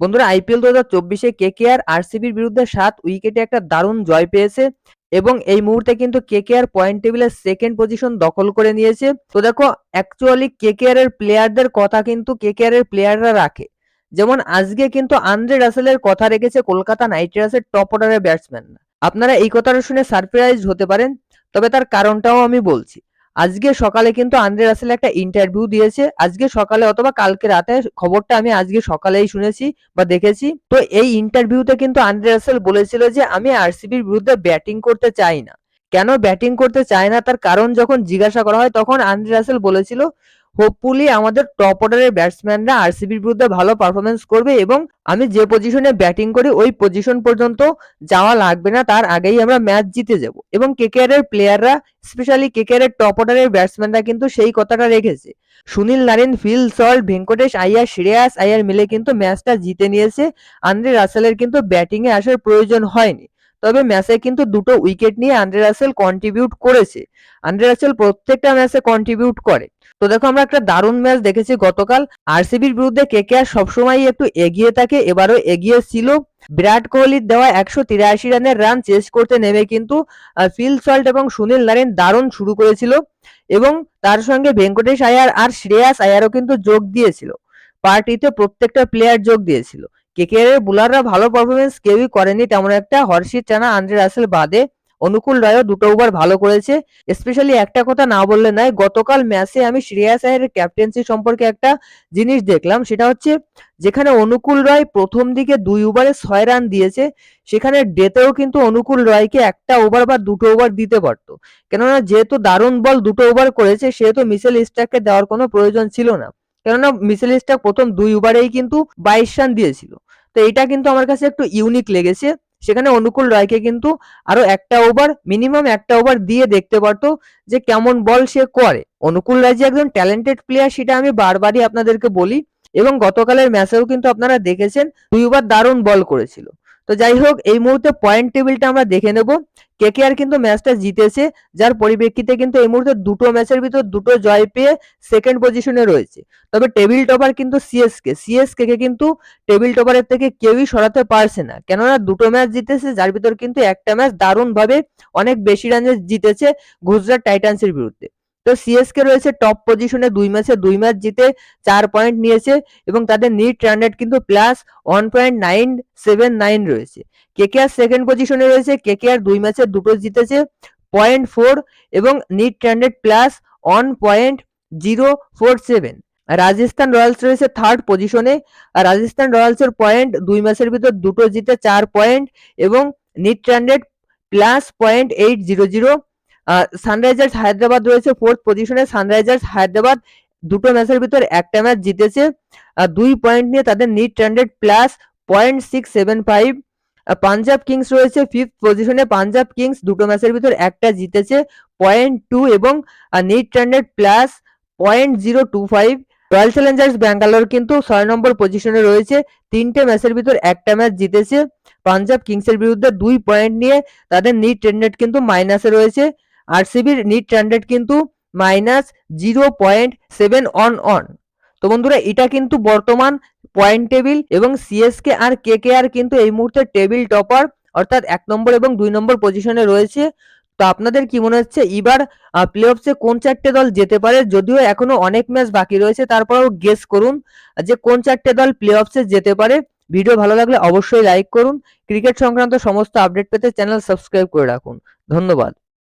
বন্ধুরা, আইপিএল দু হাজার চব্বিশে কে কে আর আরসিবির বিরুদ্ধে সাত উইকেটে একটা দারুণ জয় পেয়েছে এবং এই মুহূর্তে কিন্তু কেকেআর পয়েন্ট টেবিলের সেকেন্ড পজিশন দখল করে নিয়েছে। তো দেখো অ্যাকচুয়ালি কে কে আর এর প্লেয়ারদের কথা কিন্তু কে কে আর এর প্লেয়াররা রাখে। যেমন আজকে কিন্তু আন্দ্রে রাসেলের কথা রেখেছে কলকাতা নাইট রাইডার্সের টপ অর্ডারের ব্যাটসম্যান আপনারা এই কথাটা শুনে সারপ্রাইজ হতে পারেন, তবে তার কারণটাও আমি বলছি। আজকে সকালে কিন্তু আন্দ্রে রাসেল একটা ইন্টারভিউ দিয়েছে। আজকে সকালে অথবা কালকে রাতে খবরটা আমি আজকে সকালেই শুনেছি বা দেখেছি। তো এই ইন্টারভিউতে কিন্তু আন্দ্রে রাসেল বলেছিল যে, আমি আরসিবির বিরুদ্ধে ব্যাটিং করতে চাই না। কেন ব্যাটিং করতে চায় না? তার কারণ যখন জিজ্ঞাসা করা হয়, তখন আন্দ্রে রাসেল বলেছিল হোপফুলি আমাদের টপ অর্ডারের ব্যাটসম্যানরা আরসিবির বিরুদ্ধে ভালো পারফরমেন্স করবে এবং আমি যে পজিশনে ব্যাটিং করি, ওই পজিশন পর্যন্ত যাওয়া লাগবে না। তার আগেই আমরা ম্যাচ জিতে যাব। এবং কেকেআর এর প্লেয়াররা স্পেশালি কেকেআর এর টপ অর্ডারের ব্যাটসম্যানরা কিন্তু সেই কথাটা রেখেছে। সুনীল নারেন ফিল সল্ট ভেঙ্কটেশ আইয়ার শ্রেয়াস আইয়ার মিলে কিন্তু ম্যাচটা জিতে নিয়েছে। আন্দ্রে রাসেলের কিন্তু ব্যাটিং এ আসার প্রয়োজন হয়নি। তবে ম্যাচে কিন্তু দুটো উইকেট নিয়ে আন্দ্রে রাসেল কন্ট্রিবিউট করেছে। আন্দ্রে রাসেল প্রত্যেকটা ম্যাচে কন্ট্রিবিউট করে। তো দেখো আমরা একটা দারুণ ম্যাচ দেখেছি গতকাল। আরসিবির বিরুদ্ধে কেকেআর সবসময় একটু এগিয়ে থাকে, এবারও এগিয়ে ছিল। বিরাট কোহলির দেওয়া একশো তিরাশি রানের রান চেস করতে নেমে কিন্তু ফিল সল্ট এবং সুনীল নারেন দারুণ শুরু করেছিল। এবং তার সঙ্গে ভেঙ্কটেশ আয়ার আর শ্রেয়াস আয়ারও কিন্তু যোগ দিয়েছিল। পার্টিতে প্রত্যেকটা প্লেয়ার যোগ দিয়েছিল। কেকেআর এর বোলাররা ভালো পারফরমেন্স কেউই করেনি, তেমন একটা হর্ষিত চানা আন্দ্রে রাসেল বাদে অনুকূল রায়ও দুটো ওভার ভালো করেছে। স্পেশালি একটা কথা না বললে নয়, গতকাল ম্যাচে আমি শ্রেয়া আয়ারের ক্যাপ্টেন্সি সম্পর্কে একটা জিনিস দেখলাম, সেটা হচ্ছে যেখানে অনুকূল রায় প্রথম দিকে দুই ওভারে ছয় রান দিয়েছে, সেখানে ডেতেও কিন্তু অনুকূল রায়কে একটা ওভার বা দুটো ওভার দিতে পারতো। কেননা যেহেতু দারুণ বল দুটো ওভার করেছে, সেহেতু মিসেল স্টাককে দেওয়ার কোনো প্রয়োজন ছিল না। কেননা মিসেল স্টাক প্রথম দুই ওভারেই কিন্তু বাইশ রান দিয়েছিল। তো এটা কিন্তু আমার কাছে একটু ইউনিক লেগেছে। সেখানে অনুকূল রায়কে কিন্তু আরও একটা ওভার মিনিমাম একটা ওভার দিয়ে দেখতে পারতো যে কেমন বল সে করে। অনুকূল রায় যে একজন ট্যালেন্টেড প্লেয়ার সেটা আমি বারবারই আপনাদেরকে বলি এবং গতকালের ম্যাচেও কিন্তু আপনারা দেখেছেন, দুইবার দারুণ বল করেছিল। তো যাই হোক এই মুহূর্তে পয়েন্ট টেবিলটা আমরা দেখে নেব। কেকেআর কিন্তু ম্যাচটা জিতেছে, যার পরিপ্রেক্ষিতে কিন্তু এই মুহূর্তে দুটো ম্যাচের ভিতর দুটো জয় পেয়ে সেকেন্ড পজিশনে রয়েছে। তবে টেবিল টপার কিন্তু সিএসকে সিএসকে কে কিন্তু টেবিল টপারের থেকে কেউই সরাতে পারছে না। কেননা দুটো ম্যাচ জিতেছে, যার ভিতর কিন্তু একটা ম্যাচ দারুণভাবে অনেক বেশি রানে জিতেছে গুজরাট টাইটান্সের বিরুদ্ধে। তো সিএসকে রয়েছে টপ পজিশনে দুই ম্যাচে, দুই ম্যাচ জিতে চার পয়েন্ট নিয়েছে এবং তাদের নিট রান রেট কিন্তু plus one point nine seven nine রয়েছে। কেকেআর সেকেন্ড পজিশনে রয়েছে কেকেআর দুই ম্যাচে দুটো জিতেছে পয়েন্ট ফোর এবং net run rate plus one point zero four seven Rajasthan Royals রয়েছে থার্ড পজিশনে আর রাজস্থান রয়্যালসের পয়েন্ট দুই ম্যাচের ভিতর দুটো জিতে চার পয়েন্ট এবং net run rate plus point eight zero zero Sunrisers Hyderabad রয়েছে ফোর্থ পজিশনে সানরাইজার্স হায়দ্রাবাদ দুটো ম্যাচের ভিতর একটা ম্যাচ জিতেছে। দুই পয়েন্ট নিয়ে তাদের net rate plus point six seven five Punjab Kings রয়েছে ফিফথ পজিশনে পাঞ্জাব কিংস দুটো ম্যাচের ভিতর একটা জিতেছে পয়েন্ট টু এবং net rate plus point zero two five Royal Challengers Bangalore কিন্তু ছয় নম্বর পজিশনে রয়েছে। তিনটে ম্যাচের ভিতর একটা ম্যাচ জিতেছে। পাঞ্জাব কিংসের বিরুদ্ধে দুই পয়েন্ট নিয়ে তাদের নিট রেট কিন্তু মাইনাসে রয়েছে। আরসিবির নিট রান কিন্তু minus zero point seven one one তো বন্ধুরা, এটা কিন্তু বর্তমান পয়েন্ট টেবিল এবং সিএসকে আর কে কে আর কিন্তু এই মুহূর্তে টেবিল টপার অর্থাৎ এক নম্বর এবং দুই নম্বর পজিশনে রয়েছে। তো আপনাদের কি মনে হচ্ছে, এবার প্লে অফসে কোন চারটে দল যেতে পারে? যদিও এখনও অনেক ম্যাচ বাকি রয়েছে, তারপরেও গেস করুন, যে কোন চারটে দল প্লে অফসে যেতে পারে। ভিডিও ভালো লাগলে অবশ্যই লাইক করুন। ক্রিকেট সংক্রান্ত সমস্ত আপডেট পেতে চ্যানেল সাবস্ক্রাইব করে রাখুন। ধন্যবাদ।